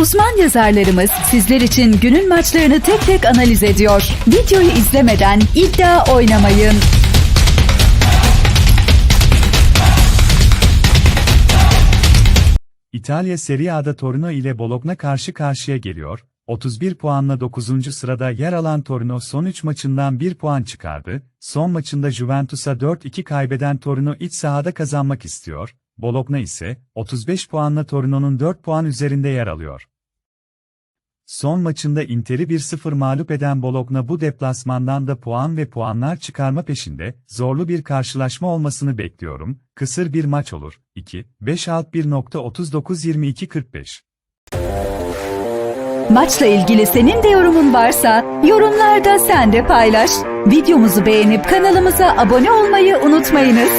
Uzman yazarlarımız sizler için günün maçlarını tek tek analiz ediyor. Videoyu izlemeden iddia oynamayın. İtalya Serie A'da Torino ile Bologna karşı karşıya geliyor. 31 puanla 9. sırada yer alan Torino son 3 maçından 1 puan çıkardı. Son maçında Juventus'a 4-2 kaybeden Torino iç sahada kazanmak istiyor. Bologna ise 35 puanla Torino'nun 4 puan üzerinde yer alıyor. Son maçında Inter'i 1-0 mağlup eden Bologna bu deplasmandan da puan ve puanlar çıkarma peşinde, zorlu bir karşılaşma olmasını bekliyorum, kısır bir maç olur. 2, 5 alt 1.39-22-45 Maçla ilgili senin de yorumun varsa yorumlarda sen de paylaş. Videomuzu beğenip kanalımıza abone olmayı unutmayınız.